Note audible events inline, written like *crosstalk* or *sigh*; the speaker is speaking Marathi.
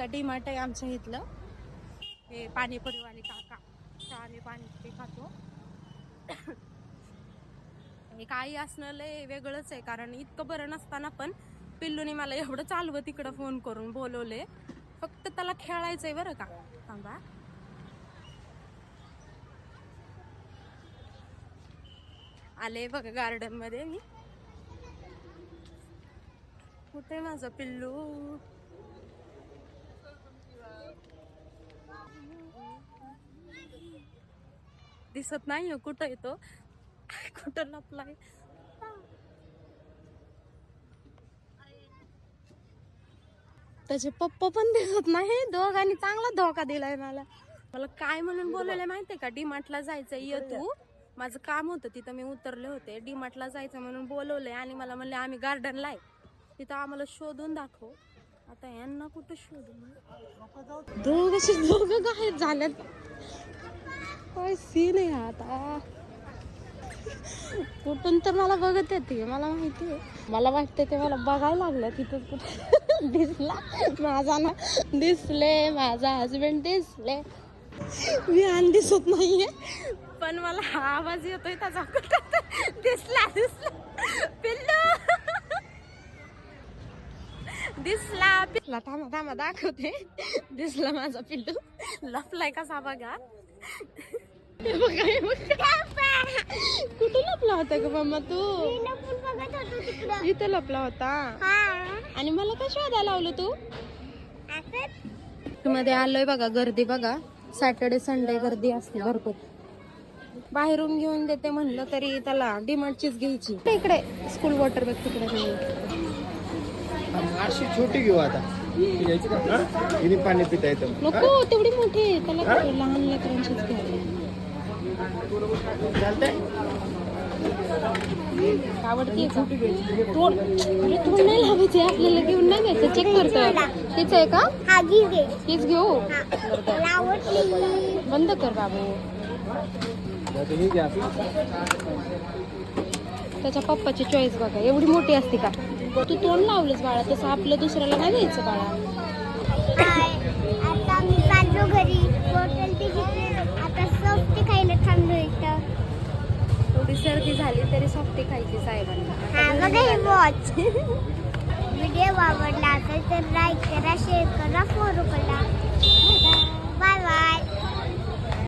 का डीमार्ट आहे आमच्या इथलं. हे पाणीपुरीवाले काका. तर आम्ही पाणीपुरी खातो. हे काही असणं लय वेगळंच आहे कारण इतकं बरं नसताना पण पिल्लूने मला एवढं चालवं तिकडं फोन करून बोलवले. फक्त त्याला खेळायचंय बरं का. थांबा. आले बघा गार्डनमध्ये मी. कुठे माझं पिल्लू? दिसत नाही कुठं येतो *laughs* कुठं लपलाय. त्याचे पप्पा पण दिसत नाही. दोघांनी चांगला धोका दिलाय मला. मला काय म्हणून बोलवलंय माहितीये का? डीमार्टला जायचंय. ये तू. माझं काम होतं तिथं मी उतरले होते. डीमार्टला जायचं म्हणून बोलवलंय आणि मला म्हणले आम्ही गार्डनला आहे. तिथं आम्हाला शोधून दाखव. आता यांना कुठं शोधून दोघं गायब झाल्यात. काय सीन आहे आता? कुठून तर मला बघत येते मला माहिती आहे. मला वाटतं ते मला बघायला लागलं तिथं कुठे *laughs* दिसला. माझा ना दिसले माझा हजबंड दिसले. मी आण दिसत नाहीये. पण मला हा आवाज येतोय त्याचा. *laughs* दिसला दिसला. पिल्लू. *laughs* दिसला पिल्ला. थांबा थांबा दाखवते. दिसला माझा पिल्लू. लपलाय कसा बघा. कुठे लपला होता ग मम्मा तू? इथे लपला होता? आणि मला का शोधायला लावलं तू? मध्ये आलोय बघा गर्दी बघा. सॅटर्डे संडे गर्दी असते भरपूर. बाहेरून घेऊन देते म्हणलं तरी त्याला डिमांडचीच घ्यायची. इकडे स्कूल वॉटर बॅग तिकडे अशी छोटी घेऊ आता. पाणी पिता येतं नको तेवढी मोठी त्याला लहान लेकरांचीच घ्यायला चालतंय आवडती तोड अरे तोड नाही लावायचे आपल्याला घेऊन नाही घ्यायचं चेक करतो हेच आहे का? हेच घेऊ? बंद कर बाबू. त्याच्या पप्पाची चॉईस बघा एवढी मोठी असते का? तू तोंड लावलंस बाळा तसं आपलं दुसऱ्याला नाही द्यायचं बाळा. घरी. झाली तरी सॉफ्टी खायची साहेबांना. व्हिडिओ *laughs* आवडला असेल तर लाईक करा शेअर करा फॉलो करा.